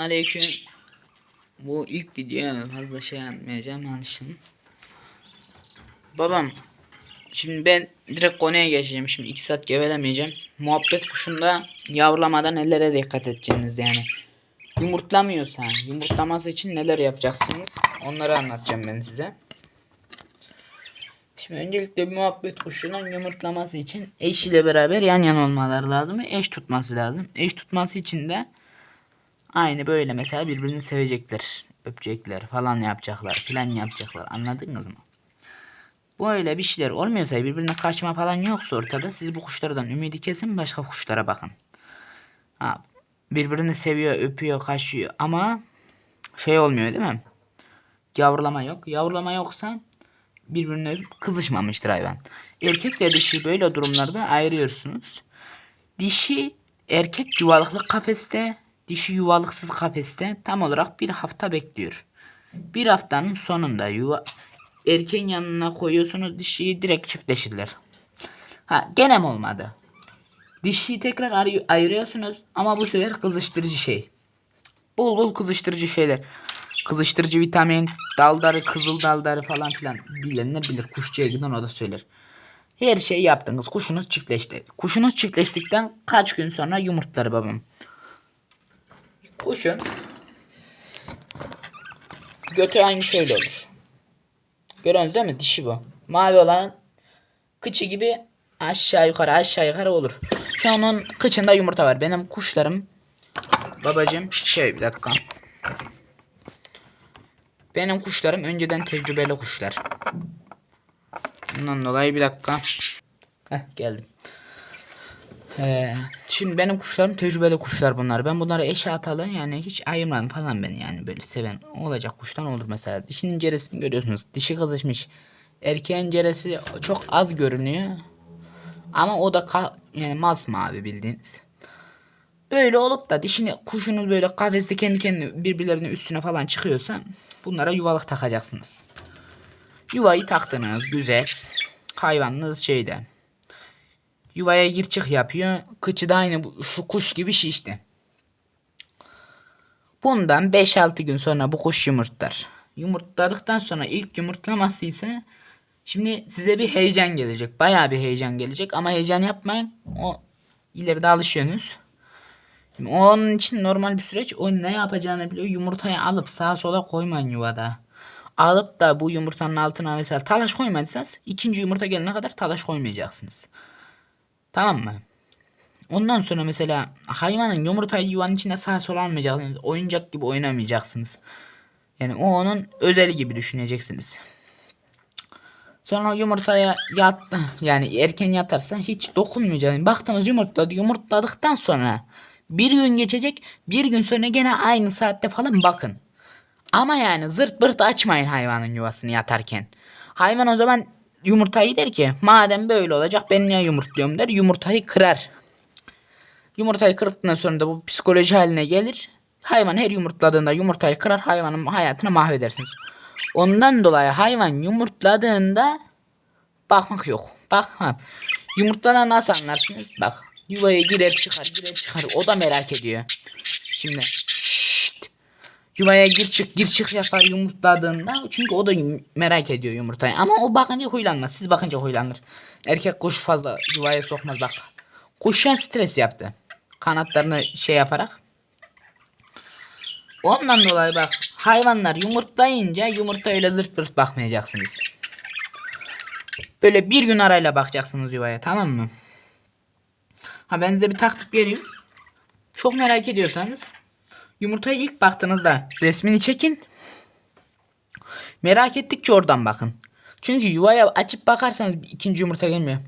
Selamünaleyküm. Bu ilk video fazla şey yapmayacağım alışın. Babam şimdi ben direkt konuya geçeceğim şimdi 2 saat gevelemeyeceğim. Muhabbet kuşunda yavrulamadan nelere dikkat edeceğiniz yani. Yumurtlamıyorsa yumurtlaması için neler yapacaksınız onları anlatacağım ben size. Şimdi öncelikle muhabbet kuşunun yumurtlaması için eşiyle beraber yan yana olmaları lazım ve eş tutması lazım. Eş tutması için de aynı böyle mesela birbirini sevecekler, öpecekler falan yapacaklar filan yapacaklar anladınız mı? Böyle bir şeyler olmuyorsa birbirine kaçma falan yoksa ortada siz bu kuşlardan ümidi kesin başka kuşlara bakın. Ha, birbirini seviyor, öpüyor, kaçıyor ama şey olmuyor değil mi? Yavrulama yok. Yavrulama yoksa birbirine kızışmamıştır hayvan. Erkek ve dişi böyle durumlarda ayırıyorsunuz. Dişi erkek yuvalıklı kafeste, dişi yuvalıksız kafeste tam olarak bir hafta bekliyor. Bir haftanın sonunda yuva erkeğin yanına koyuyorsunuz dişiyi direkt çiftleşirler. Ha gene mi olmadı? Dişiyi tekrar ayı- ayırıyorsunuz ama bu sefer kızıştırıcı şey. Bol bol kızıştırıcı şeyler. Kızıştırıcı vitamin, daldarı, kızıl daldarı falan filan. Bilenler bilir. Kuşçuya giden o da söyler. Her şeyi yaptınız. Kuşunuz çiftleşti. Kuşunuz çiftleştikten kaç gün sonra yumurtlar babam. Kuşun götü aynı şöyle olur. Görüyorsunuz değil mi? Dişi bu. Mavi olan kıçı gibi aşağı yukarı aşağı yukarı olur. Şu an onun kıçında yumurta var. Benim kuşlarım babacım şey bir dakika. Benim kuşlarım önceden tecrübeli kuşlar. Bundan dolayı bir dakika. Heh geldim. Ee, şimdi benim kuşlarım tecrübeli kuşlar bunlar. Ben bunları eşe atalı yani hiç ayırmadım falan ben yani böyle seven olacak kuştan olur mesela. Dişinin ceresini görüyorsunuz. Dişi kızışmış. Erkeğin ceresi çok az görünüyor. Ama o da ka- yani masmavi bildiğiniz. Böyle olup da dişini kuşunuz böyle kafeste kendi kendine birbirlerinin üstüne falan çıkıyorsa bunlara yuvalık takacaksınız. Yuvayı taktınız güzel. Hayvanınız şeyde. Yuvaya gir çık yapıyor. Kıçı da aynı şu kuş gibi şişti. Bundan 5-6 gün sonra bu kuş yumurtlar. Yumurtladıktan sonra ilk yumurtlaması ise şimdi size bir heyecan gelecek. Bayağı bir heyecan gelecek ama heyecan yapmayın. O ileride alışıyorsunuz. Şimdi onun için normal bir süreç. O ne yapacağını biliyor. Yumurtayı alıp sağa sola koymayın yuvada. Alıp da bu yumurtanın altına mesela talaş koymadıysanız ikinci yumurta gelene kadar talaş koymayacaksınız. Tamam mı? Ondan sonra mesela hayvanın yumurtayı yuvanın içinde sağa sola almayacaksınız. Oyuncak gibi oynamayacaksınız. Yani o onun özeli gibi düşüneceksiniz. Sonra yumurtaya yattı. Yani erken yatarsa hiç dokunmayacaksınız. Baktınız yumurtladı. Yumurtladıktan sonra bir gün geçecek. Bir gün sonra gene aynı saatte falan bakın. Ama yani zırt pırt açmayın hayvanın yuvasını yatarken. Hayvan o zaman yumurtayı der ki madem böyle olacak ben niye yumurtluyorum der. Yumurtayı kırar. Yumurtayı kırdıktan sonra da bu psikoloji haline gelir. Hayvan her yumurtladığında yumurtayı kırar hayvanın hayatını mahvedersiniz. Ondan dolayı hayvan yumurtladığında bakmak yok. Bak ha. Yumurtladan nasıl anlarsınız? Bak yuvaya girer çıkar girer çıkar o da merak ediyor. Şimdi. Yuvaya gir çık gir çık yapar yumurtladığında çünkü o da merak ediyor yumurtayı ama o bakınca huylanmaz siz bakınca huylanır. Erkek kuş fazla yuvaya sokmaz bak. Kuşa stres yaptı. Kanatlarını şey yaparak. Ondan dolayı bak hayvanlar yumurtlayınca yumurta öyle zırt pırt bakmayacaksınız. Böyle bir gün arayla bakacaksınız yuvaya tamam mı? Ha ben size bir taktik vereyim. Çok merak ediyorsanız yumurtayı ilk baktığınızda resmini çekin. Merak ettikçe oradan bakın. Çünkü yuvaya açıp bakarsanız ikinci yumurta gelmiyor.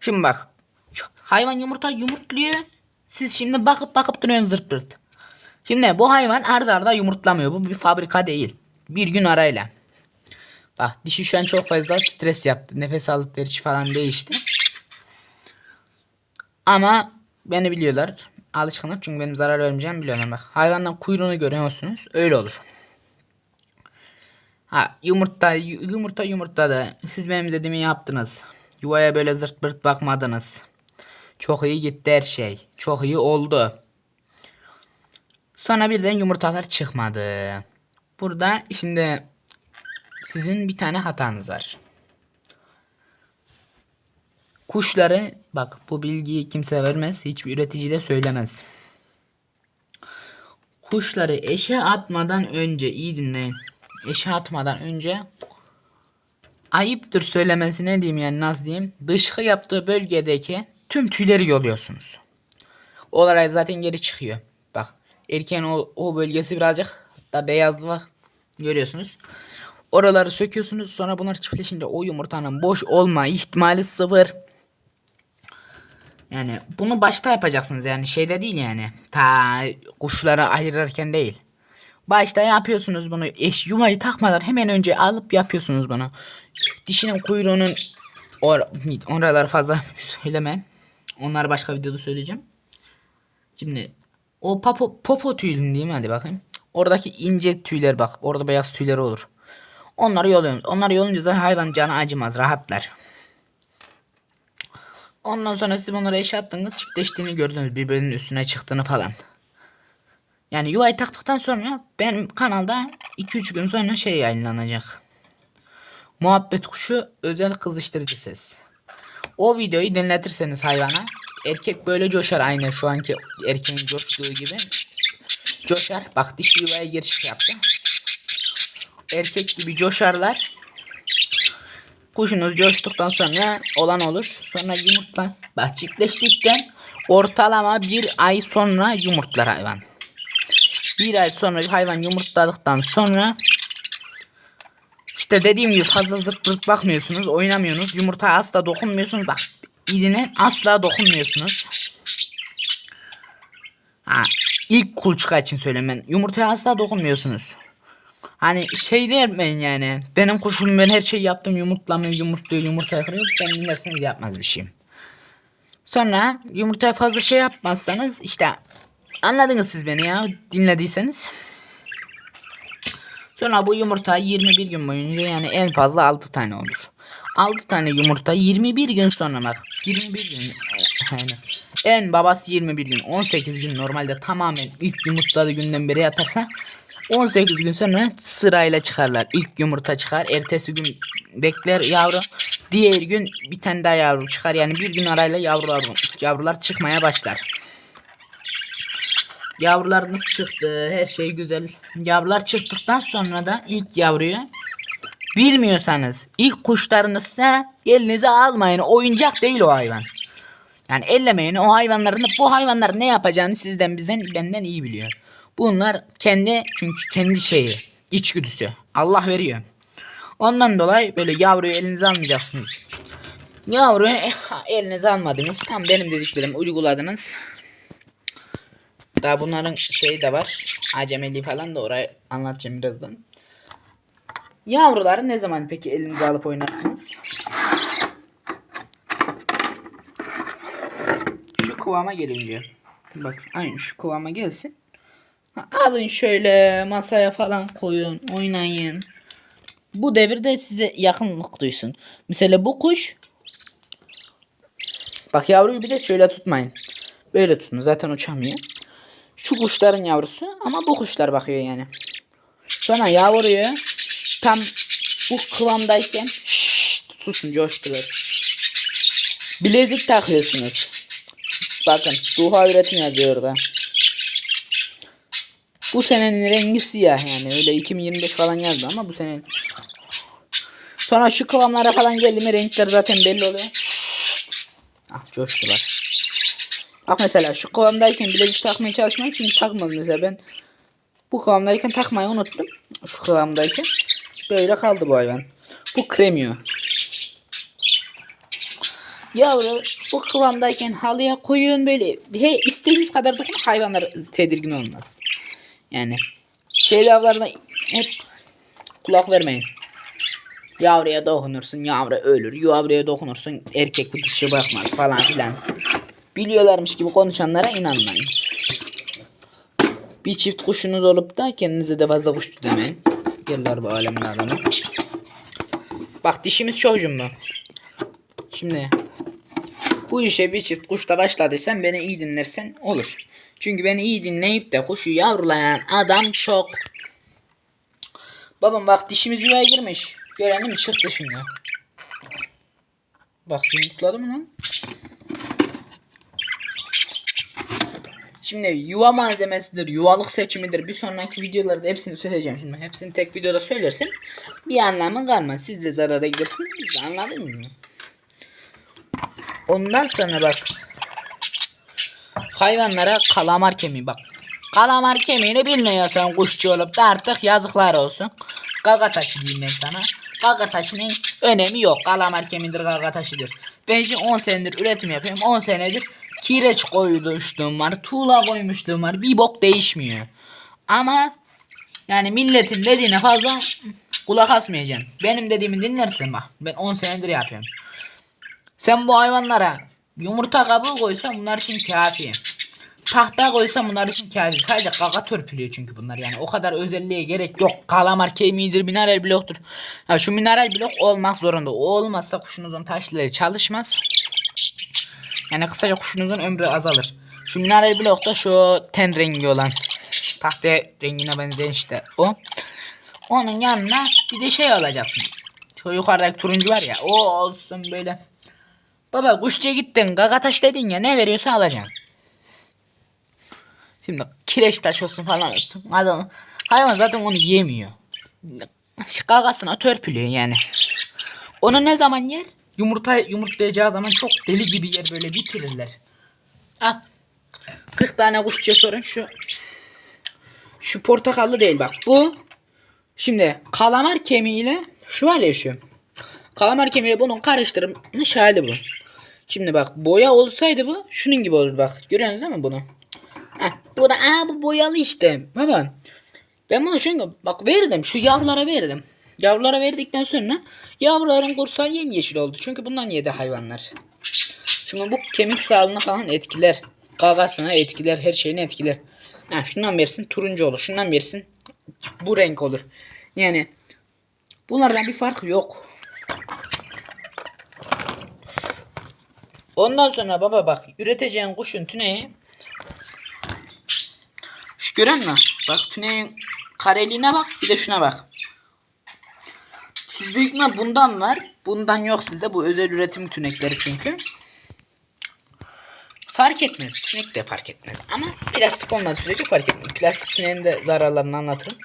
Şimdi bak. Hayvan yumurta yumurtluyor. Siz şimdi bakıp bakıp duruyorsunuz zırt pırt. Şimdi bu hayvan arda arda yumurtlamıyor. Bu bir fabrika değil. Bir gün arayla. Bak dişi şu an çok fazla stres yaptı. Nefes alıp verici falan değişti. Ama beni biliyorlar. Alışkınlar çünkü benim zarar vermeyeceğimi biliyorlar. Bak hayvandan kuyruğunu görüyorsunuz. Öyle olur. Ha yumurta yu- yumurta yumurtladı. Siz benim dediğimi yaptınız. Yuvaya böyle zırt pırt bakmadınız. Çok iyi gitti her şey. Çok iyi oldu. Sonra birden yumurtalar çıkmadı. Burada şimdi sizin bir tane hatanız var. Kuşları bak bu bilgiyi kimse vermez. Hiçbir üretici de söylemez. Kuşları eşe atmadan önce iyi dinleyin. Eşe atmadan önce ayıptır söylemesi ne diyeyim yani nasıl diyeyim. Dışkı yaptığı bölgedeki tüm tüyleri yoluyorsunuz. Olarak zaten geri çıkıyor. Bak erkeğin o, o bölgesi birazcık da beyazlı var. Görüyorsunuz. Oraları söküyorsunuz sonra bunlar çiftleşince o yumurtanın boş olma ihtimali sıfır. Yani bunu başta yapacaksınız yani şeyde değil yani. Ta kuşları ayırırken değil. Başta yapıyorsunuz bunu. Eş yuvayı takmadan hemen önce alıp yapıyorsunuz bunu. Dişinin kuyruğunun or oraları fazla söyleme. Onları başka videoda söyleyeceğim. Şimdi o popo, popo tüyünü değil mi hadi bakayım. Oradaki ince tüyler bak. Orada beyaz tüyleri olur. Onları yoluyoruz. Onları yolunca zaten hayvan canı acımaz. Rahatlar. Ondan sonra siz bunları eşe attınız. Çiftleştiğini gördünüz. Birbirinin üstüne çıktığını falan. Yani yuvayı taktıktan sonra benim kanalda 2-3 gün sonra şey yayınlanacak. Muhabbet kuşu özel kızıştırıcı ses. O videoyu dinletirseniz hayvana erkek böyle coşar aynı şu anki erkeğin coştuğu gibi. Coşar. Bak dişi yuvaya giriş yaptı. Erkek gibi coşarlar. Kuşunuz coştuktan sonra olan olur. Sonra yumurtlar. Bak çiftleştikten ortalama bir ay sonra yumurtlar hayvan. Bir ay sonra hayvan yumurtladıktan sonra işte dediğim gibi fazla zırt pırt bakmıyorsunuz. Oynamıyorsunuz. Yumurtaya asla dokunmuyorsunuz. Bak iline asla dokunmuyorsunuz. Ha, ilk kulçuka için söyleyeyim ben. Yumurtaya asla dokunmuyorsunuz. Hani şey demeyin yani. Benim kuşum ben her şeyi yaptım yumurtlamıyor yumurtluyor yumurta kırıyor. Ben dinlerseniz yapmaz bir şeyim. Sonra yumurtaya fazla şey yapmazsanız işte anladınız siz beni ya dinlediyseniz. Sonra bu yumurta 21 gün boyunca yani en fazla 6 tane olur. 6 tane yumurta 21 gün sonra bak 21 gün yani en babası 21 gün 18 gün normalde tamamen ilk yumurtladığı günden beri yatarsa 18 gün sonra sırayla çıkarlar. İlk yumurta çıkar. Ertesi gün bekler yavru. Diğer gün bir tane daha yavru çıkar. Yani bir gün arayla yavrular yavrular çıkmaya başlar. Yavrularınız çıktı. Her şey güzel. Yavrular çıktıktan sonra da ilk yavruyu bilmiyorsanız ilk kuşlarınızsa elinize almayın. Oyuncak değil o hayvan. Yani ellemeyin o hayvanların bu hayvanlar ne yapacağını sizden bizden benden iyi biliyor. Bunlar kendi çünkü kendi şeyi içgüdüsü Allah veriyor. Ondan dolayı böyle yavruyu elinize almayacaksınız. Yavruyu elinize almadınız. Tam benim dediklerimi uyguladınız. Daha bunların şeyi de var. Acemeli falan da orayı anlatacağım birazdan. Yavruları ne zaman peki elinize alıp oynarsınız? Şu kıvama gelince. Bak aynı şu kıvama gelsin. Alın şöyle masaya falan koyun, oynayın. Bu devirde size yakınlık duysun. Mesela bu kuş Bak yavruyu bir de şöyle tutmayın. Böyle tutun. Zaten uçamıyor. Şu kuşların yavrusu ama bu kuşlar bakıyor yani. Sonra yavruyu tam bu kıvamdayken şşt, susun coşturur. Bilezik takıyorsunuz. Bakın duha üretim yazıyor orada. Bu senenin rengi siyah yani. Öyle 2025 falan yazdı ama bu senenin. Sonra şu kıvamlara falan geldi mi renkler zaten belli oluyor. Ah coştular. Bak mesela şu kıvamdayken bilezik takmaya çalışmayın çünkü takmadım mesela ben. Bu kıvamdayken takmayı unuttum. Şu kıvamdayken. Böyle kaldı bu hayvan. Bu kremiyor. Yavru bu kıvamdayken halıya koyun böyle he, istediğiniz kadar dokun hayvanlar tedirgin olmaz. Yani şey lavlarına hep kulak vermeyin. Yavruya dokunursun yavru ölür. Yavruya dokunursun erkek bir dişi bakmaz falan filan. Biliyorlarmış gibi konuşanlara inanmayın. Bir çift kuşunuz olup da kendinize de fazla kuşçu demeyin. Gelirler bu alemin adamı. Bak dişimiz çocuğum bu. Şimdi Bu işe bir çift kuşla başladıysan beni iyi dinlersen olur. Çünkü beni iyi dinleyip de kuşu yavrulayan adam çok. Babam bak dişimiz yuvaya girmiş. Gören mi çıktı şimdi. Bak yumurtladı mı lan? Şimdi yuva malzemesidir, yuvalık seçimidir. Bir sonraki videolarda hepsini söyleyeceğim şimdi. Hepsini tek videoda söylersem bir anlamı kalmaz. Siz de zarara gidersiniz, biz de anladınız mı? Ondan sonra bak. Hayvanlara kalamar kemiği bak. Kalamar kemiğini bilmiyorsan kuşçu olup da artık yazıklar olsun. Gaga taşı diyeyim ben sana. Gaga taşının önemi yok. Kalamar kemiğidir gaga taşıdır. Ben şimdi 10 senedir üretim yapıyorum. 10 senedir kireç koymuşluğum var. Tuğla koymuşluğum var. Bir bok değişmiyor. Ama yani milletin dediğine fazla kulak asmayacaksın. Benim dediğimi dinlersin bak. Ben 10 senedir yapıyorum. Sen bu hayvanlara yumurta kabuğu koysan bunlar için kafi. Tahta koysan bunlar için kafi. Sadece kaka törpülüyor çünkü bunlar yani. O kadar özelliğe gerek yok. Kalamar kemiğidir, mineral bloktur. Ha, şu mineral blok olmak zorunda. O olmazsa kuşunuzun taşları çalışmaz. Yani kısaca kuşunuzun ömrü azalır. Şu mineral blok da şu ten rengi olan. Tahta rengine benzeyen işte o. Onun yanına bir de şey alacaksınız. Şu yukarıdaki turuncu var ya o olsun böyle. Baba kuşçuya gittin gagataş dedin ya ne veriyorsa alacaksın. Şimdi kireç taş olsun falan olsun. Adam, hayvan zaten onu yemiyor. Gagasına törpülüyor yani. Onu ne zaman yer? Yumurta yumurtlayacağı zaman çok deli gibi yer böyle bitirirler. Al. 40 tane kuşçuya sorun şu. Şu portakallı değil bak bu. Şimdi kalamar kemiğiyle şu var ya şu. Kalamar kemiğiyle bunun karıştırılmış hali bu. Şimdi bak boya olsaydı bu şunun gibi olur bak. Görüyorsunuz değil mi bunu? Heh, bu da aa bu boyalı işte. Baba. Ben bunu çünkü bak verdim şu yavrulara verdim. Yavrulara verdikten sonra yavruların kursağı yemyeşil oldu. Çünkü bundan yedi hayvanlar. Şimdi bu kemik sağlığına falan etkiler. Gagasına etkiler. Her şeyini etkiler. Ha, şundan versin turuncu olur. Şundan versin bu renk olur. Yani bunlardan bir fark yok. Ondan sonra baba bak üreteceğin kuşun tüneyi şu gören mi? Bak tüneyin kareliğine bak bir de şuna bak. Siz büyük ihtimal bundan var. Bundan yok sizde bu özel üretim tünekleri çünkü. Fark etmez. Tünek de fark etmez. Ama plastik olmadığı sürece fark etmez. Plastik tüneğin de zararlarını anlatırım.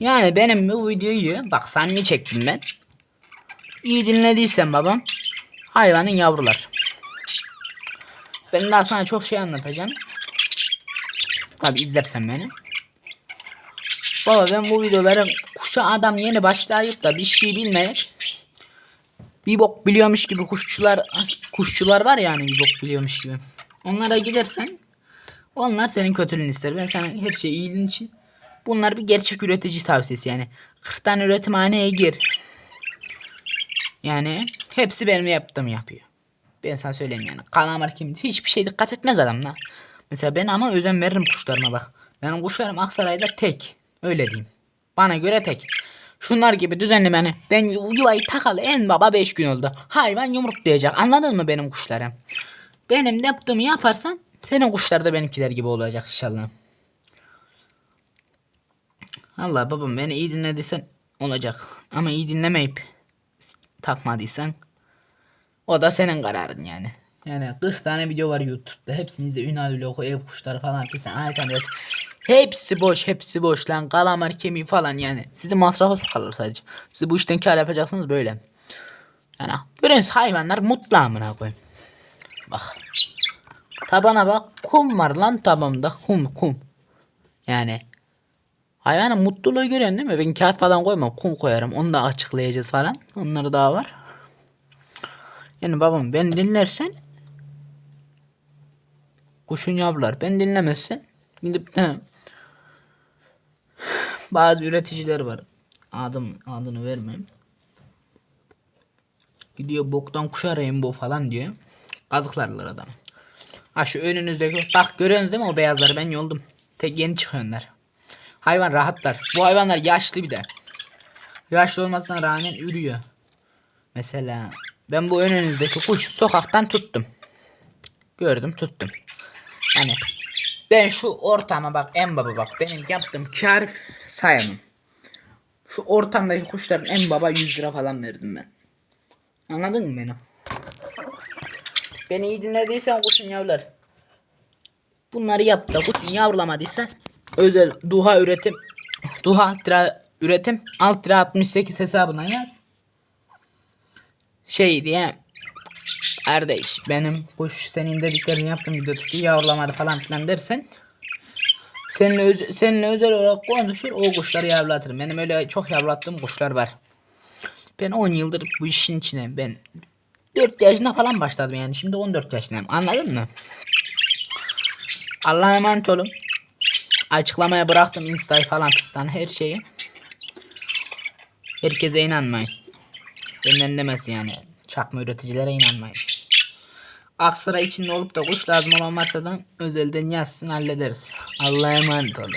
Yani benim bu videoyu bak samimi çektim ben. İyi dinlediysen babam. Hayvanın yavrular. Ben daha sana çok şey anlatacağım. Tabi izlersen beni. Baba ben bu videoları kuşa adam yeni başlayıp da bir şey bilmeyip bir bok biliyormuş gibi kuşçular kuşçular var yani bir bok biliyormuş gibi. Onlara gidersen onlar senin kötülüğünü ister. Ben sana her şey iyiliğin için bunlar bir gerçek üretici tavsiyesi yani. 40 tane üretimhaneye gir. Yani hepsi benim yaptığımı yapıyor. Ben sana söyleyeyim yani. Kalamar kim hiçbir şey dikkat etmez adam la. Mesela ben ama özen veririm kuşlarıma bak. Benim kuşlarım Aksaray'da tek. Öyle diyeyim. Bana göre tek. Şunlar gibi düzenli beni. Ben yuvayı takalı en baba 5 gün oldu. Hayvan yumurtlayacak. Anladın mı benim kuşlarım? Benim yaptığımı yaparsan senin kuşlar da benimkiler gibi olacak inşallah. Allah babam beni iyi dinlediysen olacak. Ama iyi dinlemeyip takmadıysan o da senin kararın yani. Yani 40 tane video var YouTube'da. Hepsini izle. Ünal vlogu, ev kuşları falan filan. Ayten evet. Hepsi boş, hepsi boş lan. Kalamar kemiği falan yani. Sizi masrafa sokarlar sadece. Siz bu işten kar yapacaksınız böyle. Yani görüyorsunuz hayvanlar mutlu amına koyayım. Bak. Tabana bak. Kum var lan tabamda. Kum kum. Yani. Hayvanın mutluluğu görüyorsun değil mi? Ben kağıt falan koymam. Kum koyarım. Onu da açıklayacağız falan. Onları daha var. Yani babam ben dinlersen kuşun yavrular. Ben dinlemezsen gidip de bazı üreticiler var. Adım adını vermeyeyim. Gidiyor boktan kuşa rainbow falan diyor. Kazıklarlar adam. Ha şu önünüzdeki bak görüyorsunuz değil mi o beyazları ben yoldum. Tek yeni çıkıyorlar. Hayvan rahatlar. Bu hayvanlar yaşlı bir de. Yaşlı olmasına rağmen ürüyor. Mesela Ben bu önünüzdeki kuşu sokaktan tuttum. Gördüm tuttum. Hani ben şu ortama bak en baba bak benim yaptığım kar sayamam. Şu ortamdaki kuşların en baba 100 lira falan verdim ben. Anladın mı beni? Beni iyi dinlediysen kuşun yavrular. Bunları yap da kuşun yavrulamadıysa özel duha üretim duha alt lira üretim alt lira 68 hesabına yaz. Şey diye Kardeş benim kuş senin dediklerini yaptım video tuttu yavrulamadı falan filan dersen seninle, öz- seninle özel olarak konuşur o kuşları yavrulatırım. Benim öyle çok yavrulattığım kuşlar var. Ben 10 yıldır bu işin içine ben 4 yaşında falan başladım yani şimdi 14 yaşındayım anladın mı? Allah'a emanet olun. Açıklamaya bıraktım insta'yı falan fistan her şeyi. Herkese inanmayın. Benden demesi yani. Çakma üreticilere inanmayın. Aksaray içinde olup da kuş lazım olan da özelden yazsın hallederiz. Allah'a emanet olun.